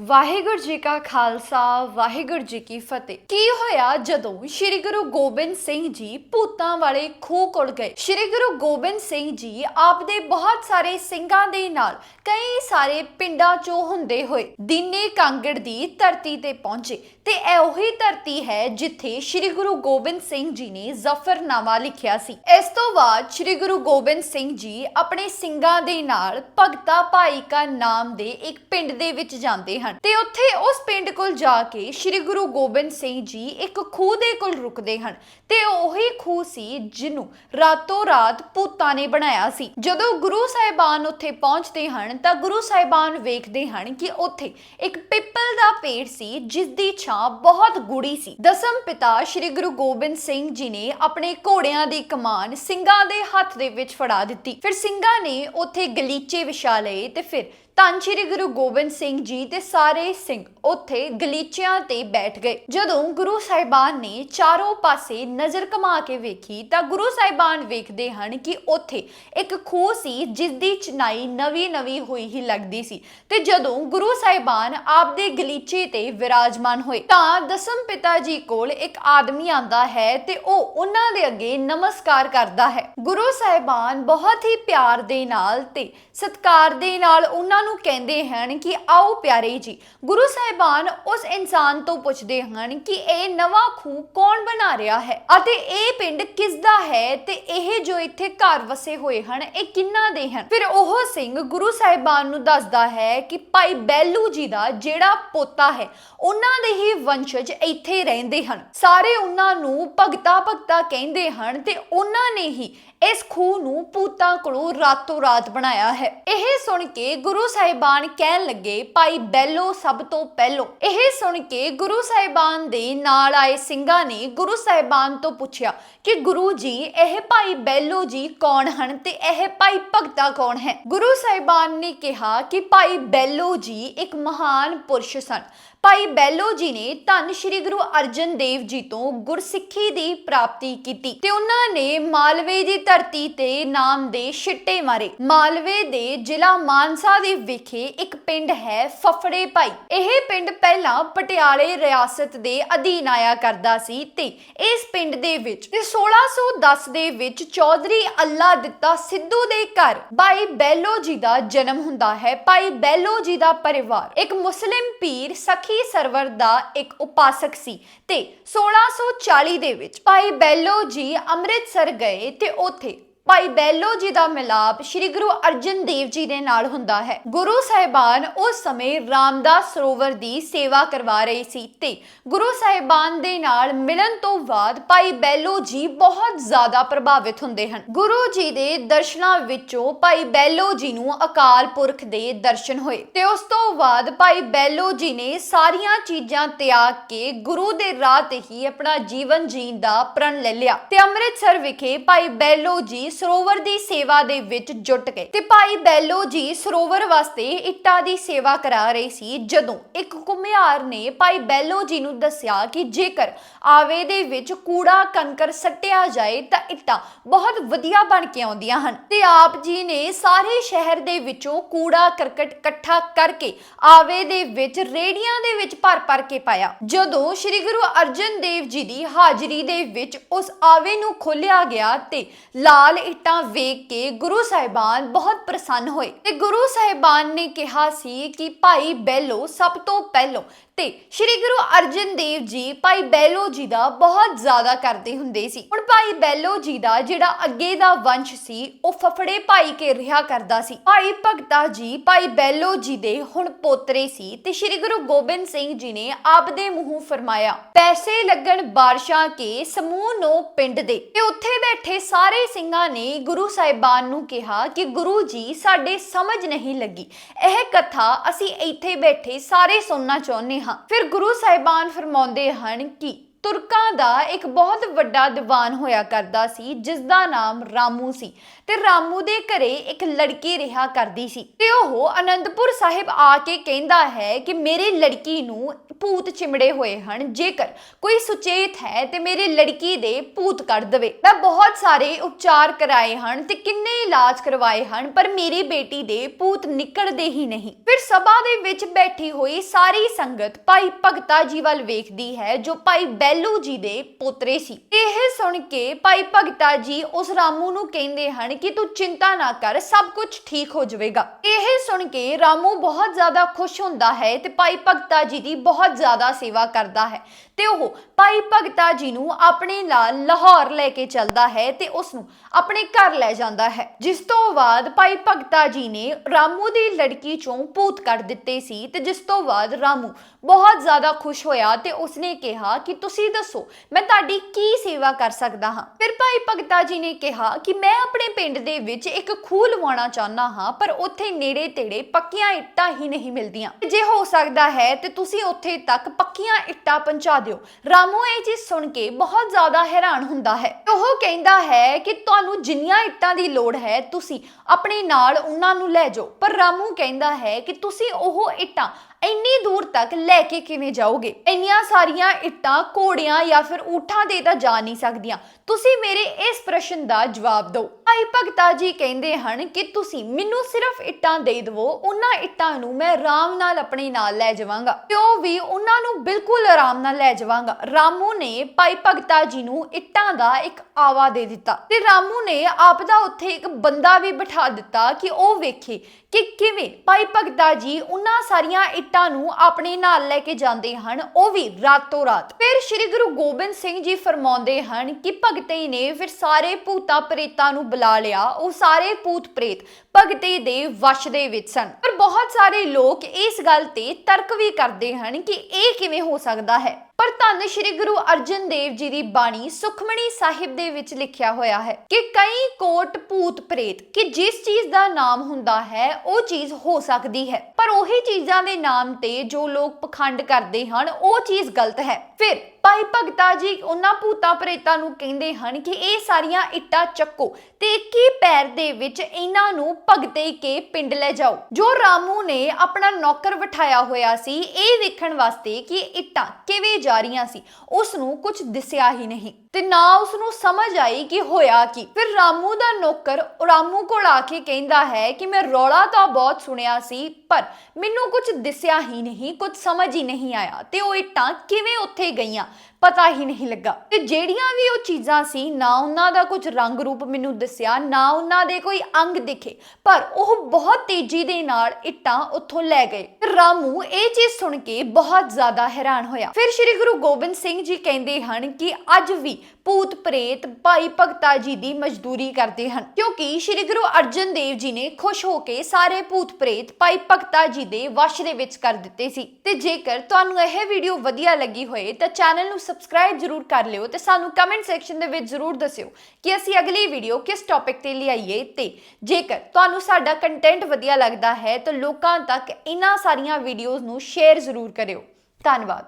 ਵਾਹਿਗੁਰੂ ਜੀ ਕਾ ਖਾਲਸਾ, ਵਾਹਿਗੁਰੂ ਜੀ ਕੀ ਫਤਿਹ। ਕੀ ਹੋਇਆ ਜਦੋਂ ਸ੍ਰੀ ਗੁਰੂ ਗੋਬਿੰਦ ਸਿੰਘ ਜੀ ਭੂਤਾਂ ਵਾਲੇ ਖੂਹ ਕੋਲ ਗਏ? ਸ੍ਰੀ ਗੁਰੂ ਗੋਬਿੰਦ ਸਿੰਘ ਜੀ ਆਪਦੇ ਬਹੁਤ ਸਾਰੇ ਸਿੰਘਾਂ ਦੇ ਨਾਲ ਕਈ ਸਾਰੇ ਪਿੰਡਾਂ ਚੋਂ ਹੁੰਦੇ ਹੋਏ ਦੀਨੇ ਕਾਂਗੜ ਦੀ ਧਰਤੀ ਤੇ ਪਹੁੰਚੇ। ਤੇ ਇਹ ਉਹੀ ਧਰਤੀ ਹੈ ਜਿੱਥੇ ਸ੍ਰੀ ਗੁਰੂ ਗੋਬਿੰਦ ਸਿੰਘ ਜੀ ਨੇ ਜ਼ਫਰਨਾਮਾ ਲਿਖਿਆ ਸੀ। ਇਸ ਤੋਂ ਬਾਅਦ ਸ੍ਰੀ ਗੁਰੂ ਗੋਬਿੰਦ ਸਿੰਘ ਜੀ ਆਪਣੇ ਸਿੰਘਾਂ ਦੇ ਨਾਲ ਭਗਤਾ ਭਾਈ ਕਾ ਨਾਮ ਦੇ ਇੱਕ ਪਿੰਡ ਦੇ ਵਿੱਚ ਜਾਂਦੇ ਹਨ। ਤੇ ਉੱਥੇ ਉਸ ਪਿੰਡ ਕੋਲ ਜਾ ਕੇ ਸ੍ਰੀ ਗੁਰੂ ਗੋਬਿੰਦ ਸਿੰਘ ਜੀ ਇੱਕ ਖੂਹ ਦੇ ਕੋਲ ਰੁਕਦੇ ਹਨ ਤੇ ਉਹੀ ਖੂਹ ਸੀ ਜਿਹਨੂੰ ਰਾਤੋਂ ਰਾਤ ਭੂਤਾਂ ਨੇ ਬਣਾਇਆ ਸੀ। ਜਦੋਂ ਗੁਰੂ ਸਾਹਿਬਾਨ ਉੱਥੇ ਪਹੁੰਚਦੇ ਹਨ ਤਾਂ ਗੁਰੂ ਸਾਹਿਬਾਨ ਵੇਖਦੇ ਹਨ ਕਿ ਉੱਥੇ ਇੱਕ ਪਿੱਪਲ ਦਾ ਪੇੜ ਸੀ ਜਿਸ ਦੀ ਛਾਂ ਬਹੁਤ ਗੂੜੀ ਸੀ। ਦਸਮ ਪਿਤਾ ਸ੍ਰੀ ਗੁਰੂ ਗੋਬਿੰਦ ਸਿੰਘ ਜੀ ਨੇ ਆਪਣੇ ਘੋੜਿਆਂ ਦੀ ਕਮਾਨ ਸਿੰਘਾਂ ਦੇ ਹੱਥ ਦੇ ਵਿੱਚ ਫੜਾ ਦਿੱਤੀ। ਫਿਰ ਸਿੰਘਾਂ ਨੇ ਉੱਥੇ ਗਲੀਚੇ ਵਿਛਾ ਲਏ ਤੇ ਫਿਰ ਧੰਨ ਸ਼੍ਰੀ ਗੁਰੂ ਗੋਬਿੰਦ ਸਿੰਘ ਜੀ ਤੇ ਸਾਰੇ ਸਿੰਘ ਉੱਥੇ ਗਲੀਚਿਆਂ ਤੇ ਬੈਠ ਗਏ। ਜਦੋਂ ਗੁਰੂ ਸਾਹਿਬਾਨ ਨੇ ਚਾਰੋਂ ਪਾਸੇ ਨਜ਼ਰ ਕਮਾ ਕੇ ਵੇਖੀ ਤਾਂ ਗੁਰੂ ਸਾਹਿਬਾਨ ਵੇਖਦੇ ਹਨ ਕਿ ਉੱਥੇ ਇੱਕ ਖੂਹ ਸੀ ਜਿਸ ਦੀ ਚਨਾਈ ਨਵੀਂ-ਨਵੀਂ ਹੋਈ ਹੀ ਲੱਗਦੀ ਸੀ ਤੇ ਜਦੋਂ ਗੁਰੂ ਸਾਹਿਬਾਨ ਆਪ ਗਲੀਚੇ ਤੇ ਵਿਰਾਜਮਾਨ ਹੋਏ ਤਾਂ ਦਸਮ ਪਿਤਾ ਜੀ ਕੋਲ ਇੱਕ ਆਦਮੀ ਆਂਦਾ ਹੈ ਤੇ ਉਹ ਉਹਨਾਂ ਦੇ ਅੱਗੇ ਨਮਸਕਾਰ ਕਰਦਾ ਹੈ। ਗੁਰੂ ਸਾਹਿਬਾਨ ਬਹੁਤ ਹੀ ਪਿਆਰ ਦੇ ਨਾਲ ਤੇ ਸਤਿਕਾਰ ਦੇ ਨਾਲ ਉਹਨਾਂ ਨੂੰ ਕਹਿੰਦੇ ਹਨ ਕਿ ਆਓ ਪਿਆਰੇ ਜੀ, ਗੁਰੂ ਸਾਹਿਬਾਨ ਉਸ ਇਨਸਾਨ ਤੋਂ ਪੁੱਛਦੇ ਹਨ ਕਿ ਇਹ ਨਵਾਂ ਖੂਹ ਕੌਣ ਬਣਾ ਰਿਹਾ ਹੈ ਅਤੇ ਇਹ ਪਿੰਡ ਕਿਸ ਦਾ ਹੈ ਤੇ ਇਹ ਜੋ ਇੱਥੇ ਘਰ ਵਸੇ ਹੋਏ ਹਨ, ਇਹ ਕਿੰਨਾ ਦੇ ਹਨ? ਫਿਰ ਉਹ ਸਿੰਘ ਗੁਰੂ ਸਾਹਿਬਾਨ ਨੂੰ ਦੱਸਦਾ ਹੈ ਕਿ ਭਾਈ ਬੈਲੂ ਜੀ ਦਾ ਜਿਹੜਾ ਪੋਤਾ ਹੈ, ਉਹਨਾਂ ਦੇ ਹੀ ਵੰਸ਼ਜ ਇੱਥੇ ਰਹਿੰਦੇ ਹਨ। ਸਾਰੇ ਉਹਨਾਂ ਨੂੰ ਭਗਤਾ ਭਗਤਾ ਕਹਿੰਦੇ ਹਨ ਤੇ ਉਹਨਾਂ ਨੇ ਹੀ ਇਸ ਖੂਹ ਨੂੰ ਪੂਤਾਂ ਕੋਲੋਂ ਰਾਤੋਂ ਰਾਤ ਬਣਾਇਆ ਹੈ। ਇਹ ਸੁਣ ਕੇ ਗੁਰੂ ਸਾਹਿਬਾਨ ਕਹਿਣ ਲੱਗੇ, ਭਾਈ ਬੈਲੋ ਸਭ ਤੋਂ ਪਹਿਲੋਂ। ਇਹ ਸੁਣ ਕੇ ਗੁਰੂ ਸਾਹਿਬਾਨ ਦੇ ਨਾਲ ਆਏ ਸਿੰਘਾਂ ਨੇ ਗੁਰੂ ਸਾਹਿਬਾਨ ਤੋਂ ਪੁੱਛਿਆ ਕਿ ਗੁਰੂ ਜੀ, ਇਹ ਭਾਈ ਬੈਲੋ ਜੀ ਕੌਣ ਹਨ ਤੇ ਇਹ ਭਾਈ ਭਗਤਾ ਕੌਣ ਹੈ? ਗੁਰੂ ਸਾਹਿਬਾਨ ਨੇ ਕਿਹਾ ਕਿ ਭਾਈ ਬੈਲੋ ਜੀ ਇੱਕ ਮਹਾਨ ਪੁਰਸ਼ ਸਨ। ਭਾਈ ਬੈਲੋ ਜੀ ਨੇ ਧੰਨ ਸ਼੍ਰੀ ਗੁਰੂ ਅਰਜਨ ਦੇਵ ਜੀ ਤੋਂ ਗੁਰਸਿੱਖੀ ਦੀ ਪ੍ਰਾਪਤੀ ਕੀਤੀ ਤੇ ਉਹਨਾਂ ਨੇ ਮਾਲਵੇ ਦੀ ਧਰਤੀ ਤੇ ਨਾਮ ਦੇ ਛਿੱਟੇ ਮਾਰੇ। ਮਾਲਵੇ ਦੇ ਜ਼ਿਲ੍ਹਾ ਮਾਨਸਾ ਦੇ ਵਿਖੇ ਇੱਕ ਪਿੰਡ ਹੈ ਫਫੜੇ ਭਾਈ। ਇਹ ਪਿੰਡ ਪਹਿਲਾਂ ਪਟਿਆਲੇ ਰਿਆਸਤ ਦੇ ਅਧੀਨ ਆਇਆ ਕਰਦਾ ਸੀ ਤੇ ਇਸ ਪਿੰਡ ਦੇ ਵਿੱਚ ਤੇ 1610 ਦੇ ਵਿੱਚ ਚੌਧਰੀ ਅੱਲਾ ਦਿੱਤਾ ਸਿੱਧੂ ਦੇ ਘਰ ਭਾਈ ਬੈਲੋ ਜੀ ਦਾ ਜਨਮ ਹੁੰਦਾ ਹੈ। ਭਾਈ ਬੈਲੋ ਜੀ ਦਾ ਪਰਿਵਾਰ। ਇੱਕ ਮੁਸਲਿਮ ਪੀਰ ਸਖੀ ਸਰਵਰ ਦਾ ਇੱਕ ਉਪਾਸਕ ਸੀ ਤੇ 1640 ਦੇ ਵਿੱਚ ਭਾਈ ਬੈਲੋ ਜੀ ਅੰਮ੍ਰਿਤਸਰ ਗਏ ਤੇ ਉੱਥੇ ਭਾਈ ਬੈਲੋ ਜੀ ਦਾ ਮਿਲਾਪ ਸ੍ਰੀ ਗੁਰੂ ਅਰਜਨ ਦੇਵ ਜੀ ਦੇ ਨਾਲ ਹੁੰਦਾ ਹੈ। ਗੁਰੂ ਸਾਹਿਬਾਨ ਉਸ ਸਮੇਂ ਰਾਮਦਾਸ ਸਰੋਵਰ ਦੀ ਸੇਵਾ ਕਰਵਾ ਰਹੇ ਸੀ ਤੇ ਗੁਰੂ ਸਾਹਿਬਾਨ ਦੇ ਨਾਲ ਮਿਲਣ ਤੋਂ ਬਾਅਦ ਭਾਈ ਬੈਲੋ ਜੀ ਬਹੁਤ ਜ਼ਿਆਦਾ ਪ੍ਰਭਾਵਿਤ ਹੁੰਦੇ ਹਨ। ਗੁਰੂ ਜੀ ਦੇ ਦਰਸ਼ਨਾਂ ਵਿੱਚੋਂ ਭਾਈ ਬੈਲੋ ਜੀ ਨੂੰ ਅਕਾਲ ਪੁਰਖ ਦੇ ਦਰਸ਼ਨ ਹੋਏ ਤੇ ਉਸ ਤੋਂ ਬਾਅਦ ਭਾਈ ਬੈਲੋ ਜੀ ਨੇ ਸਾਰੀਆਂ ਚੀਜ਼ਾਂ ਤਿਆਗ ਕੇ ਗੁਰੂ ਦੇ ਰਾਹ ਤੇ ਹੀ ਆਪਣਾ ਜੀਵਨ ਜੀਣ ਦਾ ਪ੍ਰਣ ਲੈ ਲਿਆ ਤੇ ਅੰਮ੍ਰਿਤਸਰ ਵਿਖੇ ਭਾਈ ਬੈਲੋ ਜੀ ਸਰੋਵਰ ਦੀ ਸੇਵਾ ਦੇ ਵਿੱਚ ਜੁਟ ਗਏ। ਤੇ ਭਾਈ ਬੈਲੋ ਜੀ ਸਰੋਵਰ ਵਾਸਤੇ ਇੱਟਾਂ ਦੀ ਸੇਵਾ ਕਰਾ ਰਹੇ ਸੀ, ਜਦੋਂ ਇੱਕ ਕੁਮਿਆਰ ਨੇ ਭਾਈ ਬੈਲੋ ਜੀ ਨੂੰ ਦੱਸਿਆ ਕਿ ਜੇਕਰ ਆਵੇ ਦੇ ਵਿੱਚ ਕੂੜਾ ਕੰਕਰ ਸੱਟਿਆ ਜਾਏ, ਤਾਂ ਇੱਟਾਂ ਬਹੁਤ ਵਧੀਆ ਬਣ ਕੇ ਆਉਂਦੀਆਂ ਹਨ। ਤੇ ਆਪ ਜੀ ਨੇ ਸਾਰੇ ਸ਼ਹਿਰ ਦੇ ਵਿੱਚੋਂ ਕੂੜਾ ਕਰਕਟ ਇਕੱਠਾ ਕਰਕੇ ਆਵੇ ਦੇ ਵਿੱਚ ਰੇੜੀਆਂ ਦੇ ਵਿੱਚ ਭਰ ਭਰ ਕੇ ਪਾਇਆ। ਜਦੋਂ ਸ੍ਰੀ ਗੁਰੂ ਅਰਜਨ ਦੇਵ ਜੀ ਦੀ ਹਾਜ਼ਰੀ ਦੇ ਵਿੱਚ ਉਸ ਆਵੇ ਨੂੰ ਖੋਲਿਆ ਗਿਆ ਤੇ ਲਾਲ ਇੱਟਾਂ ਵੇਖ ਕੇ ਗੁਰੂ ਸਾਹਿਬਾਨ ਬਹੁਤ ਪ੍ਰਸੰਨ ਹੋਏ ਤੇ ਗੁਰੂ ਸਾਹਿਬਾਨ ਨੇ ਕਿਹਾ ਸੀ ਕਿ ਭਾਈ ਬੈਲੋ, ਸਭ ਤੋਂ ਪਹਿਲੋਂ ਤੇ ਸ੍ਰੀ ਗੁਰੂ ਅਰਜਨ ਦੇਵ ਜੀ ਭਾਈ ਬੈਲੋ ਜੀ ਦਾ ਬਹੁਤ ਜ਼ਿਆਦਾ ਕਰਦੇ ਹੁੰਦੇ ਸੀ। ਹੁਣ ਭਾਈ ਬੈਲੋ ਜੀ ਦਾ ਜਿਹੜਾ ਅੱਗੇ ਦਾ ਵੰਸ਼ ਸੀ, ਉਹ ਫਫੜੇ ਭਾਈ ਕੇ ਰਿਹਾ ਕਰਦਾ ਸੀ। ਭਾਈ ਭਗਤਾ ਜੀ, ਭਾਈ ਬੈਲੋ ਜੀ ਦੇ ਹੁਣ ਪੋਤਰੇ ਸੀ ਤੇ ਸ੍ਰੀ ਗੁਰੂ ਗੋਬਿੰਦ ਸਿੰਘ ਜੀ ਨੇ ਆਪ ਦੇ ਮੂੰਹੋਂ ਫਰਮਾਇਆ, ਪੈਸੇ ਲੱਗਣ ਬਾਰਸ਼ਾਂ ਕੇ ਸਮੂਹ ਨੋ ਪਿੰਡ ਦੇ। ਤੇ ਉੱਥੇ ਬੈਠੇ ਸਾਰੇ ਸਿੰਘਾਂ ਨੇ ਗੁਰੂ ਸਾਹਿਬਾਨ ਨੂੰ ਕਿਹਾ ਕਿ ਗੁਰੂ ਜੀ, ਸਾਡੇ ਸਮਝ ਨਹੀਂ ਲੱਗੀ। ਇਹ ਕਥਾ ਅਸੀਂ ਇੱਥੇ ਬੈਠੇ ਸਾਰੇ ਸੁਣਨਾ ਚਾਹੁੰਦੇ ਹਾਂ। ਫਿਰ ਗੁਰੂ ਸਾਹਿਬਾਨ ਫਰਮਾਉਂਦੇ ਹਨ ਕਿ ਤੁਰਕਾਂ ਦਾ ਇੱਕ ਬਹੁਤ ਵੱਡਾ ਦੀਵਾਨ ਹੋਇਆ ਕਰਦਾ ਸੀ ਜਿਸ ਦਾ ਨਾਮ ਰਾਮੂ ਸੀ ਤੇ ਰਾਮੂ ਦੇ ਘਰੇ ਇੱਕ ਲੜਕੀ ਰਿਹਾ ਕਰਦੀ ਸੀ ਤੇ ਉਹ ਅਨੰਦਪੁਰ ਸਾਹਿਬ ਆ ਕੇ ਕਹਿੰਦਾ ਹੈ ਕਿ ਮੇਰੀ ਲੜਕੀ ਨੂੰ ਭੂਤ ਚਿਮੜੇ ਹੋਏ ਹਨ, ਜੇਕਰ ਕੋਈ ਸੁਚੇਤ ਹੈ ਤੇ ਮੇਰੀ ਲੜਕੀ ਦੇ ਭੂਤ ਕੱਢ ਦੇਵੇ। ਮੈਂ ਬਹੁਤ ਸਾਰੇ ਉਪਚਾਰ ਕਰਾਏ ਹਨ ਤੇ ਕਿੰਨੇ ਇਲਾਜ ਕਰਵਾਏ ਹਨ, ਪਰ ਮੇਰੀ ਬੇਟੀ ਦੇ ਭੂਤ ਨਿਕਲਦੇ ਹੀ ਨਹੀਂ। ਫਿਰ ਸਭਾ ਦੇ ਵਿੱਚ ਬੈਠੀ ਹੋਈ ਸਾਰੀ ਸੰਗਤ ਭਾਈ ਭਗਤਾ ਜੀ ਵੱਲ ਵੇਖਦੀ ਹੈ, ਜੋ ਭਾਈ ਬੈਲੂ ਜੀ ਦੇ ਪੋਤਰੇ ਸੀ। ਇਹ ਸੁਣ ਕੇ ਭਾਈ ਭਗਤਾ ਜੀ ਉਸ ਰਾਮੂ ਨੂੰ ਕਹਿੰਦੇ ਹਨ ਕਿ ਤੂੰ ਚਿੰਤਾ ਨਾ ਕਰ, ਸਭ ਕੁਝ ਠੀਕ ਹੋ ਜਾਵੇਗਾ। ਇਹ ਸੁਣ ਕੇ ਰਾਮੂ ਬਹੁਤ ਜ਼ਿਆਦਾ ਖੁਸ਼ ਹੁੰਦਾ ਹੈ ਤੇ ਭਾਈ ਭਗਤਾ ਜੀ ਦੀ ਬਹੁਤ ਜ਼ਿਆਦਾ ਸੇਵਾ ਕਰਦਾ ਹੈ। ਤੇ ਉਹ ਭਾਈ ਭਗਤਾ ਜੀ ਨੂੰ ਆਪਣੇ ਨਾਲ ਲਾਹੌਰ ਲੈ ਕੇ ਚੱਲਦਾ ਹੈ ਤੇ ਉਸ ਨੂੰ ਆਪਣੇ ਘਰ ਲੈ ਜਾਂਦਾ ਹੈ। ਜਿਸ ਤੋਂ ਬਾਅਦ ਭਾਈ ਭਗਤਾ ਜੀ ਨੇ ਰਾਮੂ ਦੀ ਲੜਕੀ ਚੋਂ ਭੂਤ ਕੱਢ ਦਿੱਤੇ ਸੀ ਤੇ ਜਿਸ ਤੋਂ ਬਾਅਦ ਰਾਮੂ ਬਹੁਤ ਜ਼ਿਆਦਾ ਖੁਸ਼ ਹੋਇਆ ਤੇ ਉਸਨੇ ਕਿਹਾ ਕਿ ਤੁਸੀਂ ਦੱਸੋ, ਮੈਂ ਤੁਹਾਡੀ ਕੀ ਸੇਵਾ ਕਰ ਸਕਦਾ ਹਾਂ? ਫਿਰ ਭਾਈ ਭਗਤਾ ਜੀ ਨੇ ਕਿਹਾ ਕਿ ਮੈਂ ਆਪਣੇ ਪਿੰਡ ਦੇ ਵਿੱਚ ਇੱਕ ਖੂਹ ਲਵਾਉਣਾ ਚਾਹੁੰਦਾ ਹਾਂ, ਪਰ ਉੱਥੇ ਨੇੜੇ ਤੇੜੇ ਪੱਕੀਆਂ ਇੱਟਾਂ ਹੀ ਨਹੀਂ ਮਿਲਦੀਆਂ। ਜੇ ਹੋ ਸਕਦਾ ਹੈ ਤੇ ਤੁਸੀਂ ਉੱਥੇ ਤੱਕ ਪੱਕੀਆਂ ਇੱਟਾਂ ਪਹੁੰਚਾ ਦਿਓ। ਰਾਮੂ ਇਹ ਚੀਜ਼ ਸੁਣ ਕੇ ਬਹੁਤ ਜ਼ਿਆਦਾ ਹੈਰਾਨ ਹੁੰਦਾ ਹੈ। ਉਹ ਕਹਿੰਦਾ ਹੈ ਕਿ ਤੁਹਾਨੂੰ ਜਿੰਨੀਆਂ ਇੱਟਾਂ ਦੀ ਲੋੜ ਹੈ, ਤੁਸੀਂ ਆਪਣੇ ਨਾਲ ਉਹਨਾਂ ਨੂੰ ਲੈ ਜਾਓ। ਪਰ ਰਾਮੂ ਕਹਿੰਦਾ ਹੈ ਕਿ ਤੁਸੀਂ ਉਹ ਇੱਟਾਂ ਇੰਨੀ ਦੂਰ ਤੱਕ ਲੈ ਕੇ ਕਿਵੇਂ ਜਾਓਗੇ? ਇੰਨੀਆਂ ਸਾਰੀਆਂ ਇੱਟਾਂ, ਘੋੜਿਆਂ ਜਾਂ ਫਿਰ ਊਠਾਂ ਤੇ ਤਾਂ ਜਾ ਨਹੀਂ ਸਕਦੀਆਂ। ਤੁਸੀਂ ਮੇਰੇ ਇਸ ਪ੍ਰਸ਼ਨ ਦਾ ਜਵਾਬ ਦਿਓ। ਭਾਈ ਭਗਤਾ ਜੀ ਕਹਿੰਦੇ ਹਨ ਕਿ ਤੁਸੀਂ ਮੈਨੂੰ ਸਿਰਫ ਇੱਟਾਂ ਦੇ ਦਿਵੋ, ਉਹਨਾਂ ਇੱਟਾਂ ਨੂੰ ਮੈਂ ਆਰਾਮ ਨਾਲ ਆਪਣੇ ਨਾਲ ਲੈ ਜਾਵਾਂਗਾ। ਤੇ ਉਹ ਵੀ ਉਹਨਾਂ ਨੂੰ ਬਿਲਕੁਲ ਆਰਾਮ ਨਾਲ ਲੈ ਜਾਵਾਂਗਾ। ਰਾਮੂ ਨੇ ਭਾਈ ਭਗਤਾ ਜੀ ਨੂੰ ਇੱਟਾਂ ਦਾ ਇੱਕ ਆਵਾ ਦੇ ਦਿੱਤਾ। ਤੇ ਰਾਮੂ ਨੇ ਆਪ ਦਾ ਉੱਥੇ ਇੱਕ ਬੰਦਾ ਵੀ ਬਿਠਾ ਦਿੱਤਾ ਕਿ ਉਹ ਵੇਖੇ ਕਿ ਕਿਵੇਂ ਭਾਈ ਭਗਤਾ ਜੀ ਉਹਨਾਂ ਸਾਰੀਆਂ ਇੱਟਾਂ ਨੂੰ ਆਪਣੇ ਨਾਲ ਲੈ ਕੇ ਜਾਂਦੇ ਹਨ, ਉਹ ਵੀ ਰਾਤੋਂ ਰਾਤ। ਫਿਰ ਸ੍ਰੀ ਗੁਰੂ ਗੋਬਿੰਦ ਸਿੰਘ ਜੀ ਫਰਮਾਉਂਦੇ ਹਨ ਕਿ ਭਗਤੇ ਨੇ ਫਿਰ ਸਾਰੇ ਭੂਤਾਂ ਪ੍ਰੇਤਾਂ ਨੂੰ ਬੁਲਾ ਲਿਆ, ਉਹ ਸਾਰੇ ਭੂਤ ਪ੍ਰੇਤ ਭਗਤੇ ਦੇ ਵਸ਼ ਦੇ ਵਿੱਚ ਸਨ। ਪਰ ਬਹੁਤ ਸਾਰੇ ਲੋਕ ਇਸ ਗੱਲ ਤੇ ਤਰਕ ਵੀ ਕਰਦੇ ਹਨ ਕਿ ਇਹ ਕਿਵੇਂ ਹੋ ਸਕਦਾ ਹੈ। ਪਰ ਧੰਨ ਸ਼੍ਰੀ ਗੁਰੂ ਅਰਜਨ ਦੇਵ ਜੀ ਦੀ ਬਾਣੀ ਸੁਖਮਣੀ ਸਾਹਿਬ ਦੇ ਵਿੱਚ ਲਿਖਿਆ ਹੋਇਆ ਹੈ ਕਿ ਕਈ ਕੋਟ ਭੂਤ ਪ੍ਰੇਤ ਕਿ ਜਿਸ ਚੀਜ਼ ਦਾ ਨਾਮ ਹੁੰਦਾ ਹੈ, ਉਹ ਚੀਜ਼ ਹੋ ਸਕਦੀ ਹੈ। ਪਰ ਉਹੀ ਚੀਜ਼ਾਂ ਦੇ ਨਾਮ ਤੇ ਜੋ ਲੋਕ ਪਖੰਡ ਕਰਦੇ ਹਨ, ਉਹ ਚੀਜ਼ ਗਲਤ ਹੈ। ਫਿਰ ਭਾਈ ਭਗਤਾ ਜੀ ਉਹਨਾਂ ਭੂਤਾਂ ਪ੍ਰੇਤਾਂ ਨੂੰ ਕਹਿੰਦੇ ਹਨ ਕਿ ਇਹ ਸਾਰੀਆਂ ਇੱਟਾਂ ਚੱਕੋ ਤੇ ਇੱਕ ਹੀ ਪੈਰ ਦੇ ਵਿੱਚ ਇਹਨਾਂ ਨੂੰ ਭਗਤੇ ਕੇ ਪਿੰਡ ਲੈ ਜਾਓ। ਜੋ ਰਾਮੂ ਨੇ ਆਪਣਾ ਨੌਕਰ ਬਿਠਾਇਆ ਹੋਇਆ ਸੀ, ਇਹ ਵੇਖਣ ਵਾਸਤੇ ਕਿ ਇੱਟਾਂ ਕਿਵੇਂ ਜਾ ਰਹੀਆਂ ਸੀ ਉਸ ਨੂੰ ਕੁਝ ਦਿਸਿਆ ਹੀ ਨਹੀਂ। ਤੇ ਨਾ ਉਸ ਨੂੰ ਸਮਝ ਆਈ ਕਿ ਹੋਇਆ ਕੀ। ਫਿਰ ਰਾਮੂ ਦਾ ਨੌਕਰ ਰਾਮੂ ਕੋਲ ਆ ਕੇ ਕਹਿੰਦਾ ਹੈ ਕਿ ਮੈਂ ਰੌਲਾ ਤਾਂ ਬਹੁਤ ਸੁਣਿਆ ਸੀ, ਪਰ ਮੈਨੂੰ ਕੁਝ ਦਿਸਿਆ ਹੀ ਨਹੀਂ ਕੁਝ ਸਮਝ ਹੀ ਨਹੀਂ ਆਇਆ ਤੇ ਉਹ ਇੱਟਾਂ ਕਿਵੇਂ ਉੱਥੇ ਗਈਆਂ? ਪਤਾ ਹੀ ਨਹੀਂ ਲੱਗਾ। ਤੇ ਜਿਹੜੀਆਂ ਵੀ ਉਹ ਚੀਜ਼ਾਂ ਸੀ, ਨਾ ਉਹਨਾਂ ਦਾ ਕੁਝ ਰੰਗ ਰੂਪ ਮੈਨੂੰ ਦੱਸਿਆ, ਨਾ ਉਹਨਾਂ ਦੇ ਕੋਈ ਅੰਗ ਦਿਖੇ, ਪਰ ਉਹ ਬਹੁਤ ਤੇਜ਼ੀ ਦੇ ਨਾਲ ਇੱਟਾਂ ਉੱਥੋਂ ਲੈ ਗਏ। ਰਾਮੂ ਇਹ ਚੀਜ਼ ਸੁਣ ਕੇ ਬਹੁਤ ਜ਼ਿਆਦਾ ਹੈਰਾਨ ਹੋਇਆ। ਫਿਰ ਸ੍ਰੀ ਗੁਰੂ ਗੋਬਿੰਦ ਸਿੰਘ ਜੀ ਕਹਿੰਦੇ ਹਨ ਕਿ ਅੱਜ ਵੀ ਭੂਤ ਪ੍ਰੇਤ ਭਾਈ ਭਗਤਾ ਜੀ ਦੀ ਮਜ਼ਦੂਰੀ ਕਰਦੇ ਹਨ, ਕਿਉਂਕਿ ਸ੍ਰੀ ਗੁਰੂ ਅਰਜਨ ਦੇਵ ਜੀ ਨੇ ਖੁਸ਼ ਹੋ ਕੇ ਸਾਰੇ ਭੂਤ ਪ੍ਰੇਤ ਭਾਈ ਭਗਤਾ ਜੀ ਦੇ ਵਸ਼ ਦੇ ਵਿੱਚ ਕਰ ਦਿੱਤੇ ਸੀ। ਤੇ ਜੇਕਰ ਤੁਹਾਨੂੰ ਇਹ ਵੀਡੀਓ ਵਧੀਆ ਲੱਗੀ ਹੋਏ ਤਾਂ ਚੈਨਲ ਨੂੰ ਸਬਸਕ੍ਰਾਈਬ ਜ਼ਰੂਰ ਕਰ ਲਿਓ ਤੇ ਸਾਨੂੰ ਕਮੈਂਟ ਸੈਕਸ਼ਨ ਦੇ ਵਿੱਚ ਜ਼ਰੂਰ ਦੱਸਿਓ ਕਿ ਅਸੀਂ ਅਗਲੀ ਵੀਡੀਓ ਕਿਸ ਟੌਪਿਕ ਤੇ ਲਿਆਈਏ ਤੇ ਜੇਕਰ ਤੁਹਾਨੂੰ ਸਾਡਾ ਕੰਟੈਂਟ ਵਧੀਆ ਲੱਗਦਾ ਹੈ ਤਾਂ ਲੋਕਾਂ ਤੱਕ ਇਹਨਾਂ ਸਾਰੀਆਂ ਵੀਡੀਓਜ਼ ਨੂੰ ਸ਼ੇਅਰ ਜ਼ਰੂਰ ਕਰਿਓ। ਧੰਨਵਾਦ।